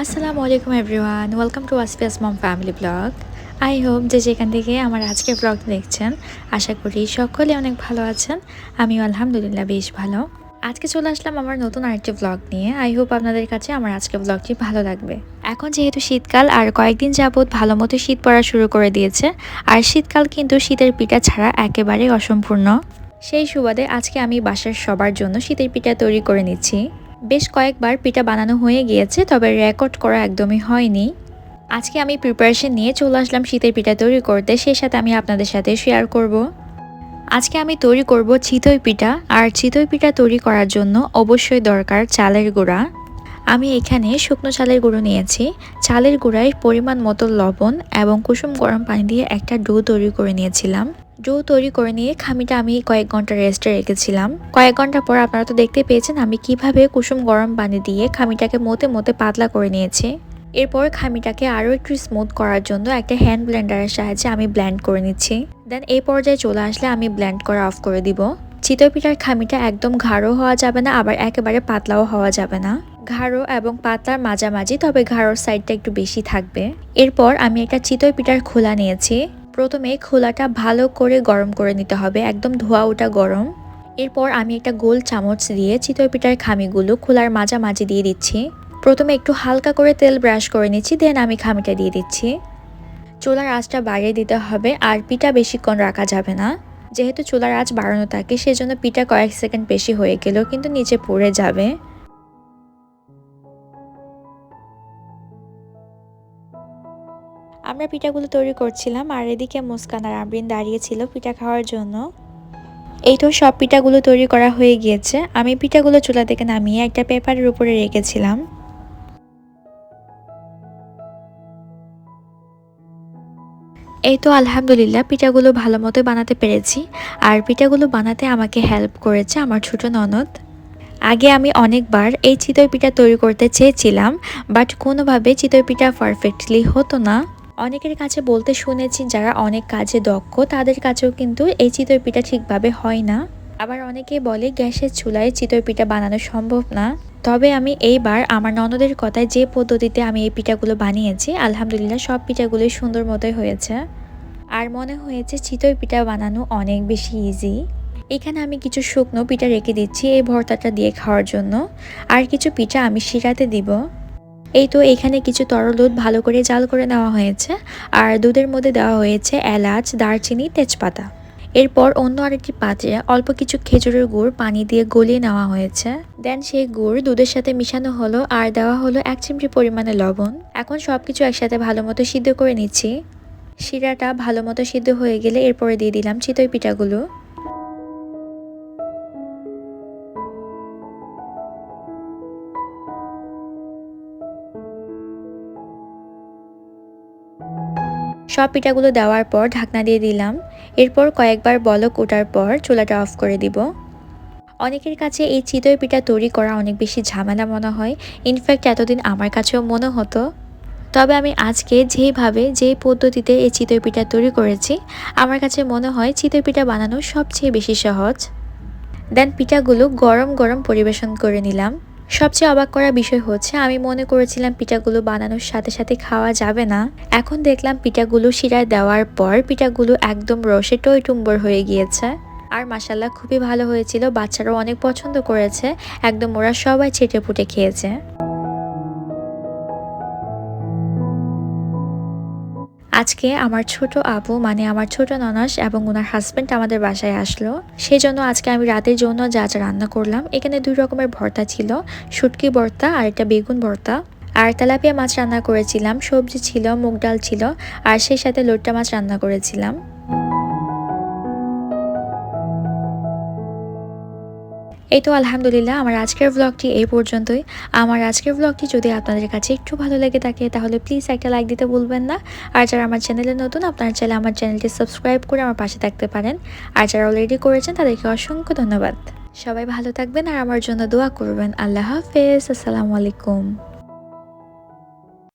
আসসালামু আলাইকুম everyone welcome to Asfia's mom family blog I hope যে যেখান থেকে আমার আজকের ব্লগ দেখছেন, আশা করি সকলে অনেক ভালো আছেন। আমিও আলহামদুলিল্লাহ বেশ ভালো। আজকে চলে আসলাম আমার নতুন আরেকটি ব্লগ নিয়ে। আই হোপ আপনাদের কাছে আমার আজকের ব্লগটি ভালো লাগবে। এখন যেহেতু শীতকাল, আর কয়েকদিন যাবৎ ভালো মতো শীত পড়া শুরু করে দিয়েছে, আর শীতকাল কিন্তু শীতের পিঠা ছাড়া একেবারে অসম্পূর্ণ। সেই সুবাদে আজকে আমি বাসার সবার জন্য শীতের পিঠা তৈরি করে নিচ্ছি। বেশ কয়েকবার পিঠা বানানো হয়ে গিয়েছে, তবে রেকর্ড করা একদমই হয়নি। আজকে আমি প্রিপারেশন নিয়ে চলে আসলাম শীতের পিঠা তৈরি করতে। সেই সাথে আমি আপনাদের সাথে শেয়ার করব। আজকে আমি তৈরি করব চিতই পিঠা। আর চিতই পিঠা তৈরি করার জন্য অবশ্যই দরকার চালের গুঁড়া। আমি এখানে শুকনো চালের গুঁড়ো নিয়েছি। চালের গুঁড়ায় পরিমাণ মতো লবণ এবং কুসুম গরম পানি দিয়ে একটা ডো তৈরি করে নিয়েছিলাম। ডো তৈরি করে নিয়ে খামিটা আমি কয়েক ঘণ্টা রেস্টে রেখেছিলাম। কয়েক ঘণ্টা পর আপনারা তো দেখতে পেয়েছেন আমি কীভাবে কুসুম গরম পানি দিয়ে খামিটাকে মতে মতে পাতলা করে নিয়েছি। এরপর খামিটাকে আরও একটু স্মুথ করার জন্য একটা হ্যান্ড ব্লেন্ডারের সাহায্যে আমি ব্ল্যান্ড করে নিচ্ছি। দেন এই পর্যায়ে চলে আসলে আমি ব্ল্যান্ড করা অফ করে দিব। চিতই পিঠার খামিটা একদম ঘাড়ো হওয়া যাবে না, আবার একেবারে পাতলাও হওয়া যাবে না। ঘাড়ো এবং পাতলার মাঝামাঝি, তবে ঘাড়োর সাইডটা একটু বেশি থাকবে। এরপর আমি একটা চিতই পিঠার খোলা নিয়েছি। প্রথমে খোলাটা ভালো করে গরম করে নিতে হবে, একদম ধোয়া ওটা গরম। এরপর আমি একটা গোল চামচ দিয়ে চিতই পিঠার খামিগুলো খোলার মাঝামাঝি দিয়ে দিচ্ছি। প্রথমে একটু হালকা করে তেল ব্রাশ করে নিচ্ছি, দেন আমি খামিটা দিয়ে দিচ্ছি। চুলার আঁচটা বাড়িয়ে দিতে হবে, আর পিঠা বেশিক্ষণ রাখা যাবে না। যেহেতু চুলার আঁচ বাড়ানো থাকে, সেজন্য পিঠা কয়েক সেকেন্ড বেশি হয়ে গেলেও কিন্তু নিচে পড়ে যাবে। আমরা পিঠাগুলো তৈরি করছিলাম, আর এদিকে মুস্কান আর আবরিন দাঁড়িয়েছিল পিঠা খাওয়ার জন্য। এই তো সব পিঠাগুলো তৈরি করা হয়ে গিয়েছে। আমি পিঠাগুলো চুলা থেকে নামিয়ে একটা পেপারের উপরে রেখেছিলাম। এই তো আলহামদুলিল্লাহ, পিঠাগুলো ভালো মতো বানাতে পেরেছি। আর পিঠাগুলো বানাতে আমাকে হেল্প করেছে আমার ছোট ননদ। আগে আমি অনেকবার এই চিতই পিঠা তৈরি করতে চেয়েছিলাম বাট কোনোভাবে চিতই পিঠা পারফেক্টলি হতো না। অনেকের কাছে বলতে শুনেছি, যারা অনেক কাজে দক্ষ, তাদের কাছেও কিন্তু এই চিতই পিঠা ঠিকভাবে হয় না। আবার অনেকে বলে, গ্যাসের চুলায় চিতই পিঠা বানানো সম্ভব না। তবে আমি এইবার আমার ননদের কথায় যে পদ্ধতিতে আমি এই পিঠাগুলো বানিয়েছি, আলহামদুলিল্লাহ সব পিঠাগুলোই সুন্দর মতোই হয়েছে। আর মনে হয়েছে চিতই পিঠা বানানো অনেক বেশি ইজি এখানে আমি কিছু শুকনো পিঠা রেখে দিচ্ছি এই ভর্তাটা দিয়ে খাওয়ার জন্য। আর কিছু পিঠা আমি শিরাতে দিব। এই তো এখানে কিছু তরল দুধ ভালো করে জাল করে নেওয়া হয়েছে। আর দুধের মধ্যে দেওয়া হয়েছে এলাচ, দারচিনি, তেজপাতা। এরপর অন্য আরেকটি পাত্রে অল্প কিছু খেজুরের গুড় পানি দিয়ে গলিয়ে নেওয়া হয়েছে। দেন সেই গুড় দুধের সাথে মিশানো হলো আর দেওয়া হলো এক চিমটি পরিমাণে লবণ। এখন সব কিছু একসাথে ভালো মতো সিদ্ধ করে নিচ্ছি। শিরাটা ভালো মতো সিদ্ধ হয়ে গেলে এরপরে দিয়ে দিলাম চিতই পিঠাগুলো। সব পিঠাগুলো দেওয়ার পর ঢাকনা দিয়ে দিলাম। এরপর কয়েকবার বলক ওঠার পর চুলাটা অফ করে দিব। অনেকের কাছে এই চিতই পিঠা তৈরি করা অনেক বেশি ঝামেলা মনে হয়। ইনফ্যাক্ট এতদিন আমার কাছেও মনে হতো। তবে আমি আজকে যেভাবে, যে পদ্ধতিতে এই চিতই পিঠা তৈরি করেছি, আমার কাছে মনে হয় চিতই পিঠা বানানো সবচেয়ে বেশি সহজ। দেন পিঠাগুলো গরম গরম পরিবেশন করে নিলাম। সবচেয়ে অবাক করা বিষয় হচ্ছে, আমি মনে করেছিলাম পিঠাগুলো বানানোর সাথে সাথে খাওয়া যাবে না। এখন দেখলাম পিঠাগুলো শিরায় দেওয়ার পর পিঠাগুলো একদম রসে টইটুম্বর হয়ে গিয়েছে। আর মাসাল্লাহ খুবই ভালো হয়েছিল, বাচ্চারাও অনেক পছন্দ করেছে, একদম ওরা সবাই ছেটে ফুটে খেয়েছে। আজকে আমার ছোট আবু মানে আমার ছোট ননাস এবং ওনার হাজব্যান্ড আমাদের বাসায় আসলো। সেই জন্য আজকে আমি রাতের জন্য যা যা রান্না করলাম, এখানে দুই রকমের ভর্তা ছিল, শুটকি ভর্তা আর একটা বেগুন ভর্তা। আর তেলাপিয়া মাছ রান্না করেছিলাম, সবজি ছিল, মুগ ডাল ছিল, আর সেই সাথে লোট্টা মাছ রান্না করেছিলাম। এই তো আলহামদুলিল্লাহ, আমার আজকের ব্লগটি এই পর্যন্তই। আমার আজকের ব্লগটি যদি আপনাদের কাছে একটু ভালো লেগে থাকে, তাহলে প্লিজ একটা লাইক দিতে ভুলবেন না। আর যারা আমার চ্যানেলে নতুন, আপনারা চাইলে আমার চ্যানেলটি সাবস্ক্রাইব করে আমার পাশে থাকতে পারেন। আর যারা অলরেডি করেছেন, তাদেরকে অসংখ্য ধন্যবাদ। সবাই ভালো থাকবেন আর আমার জন্য দোয়া করবেন। আল্লাহ হাফেজ, আসসালামু আলাইকুম।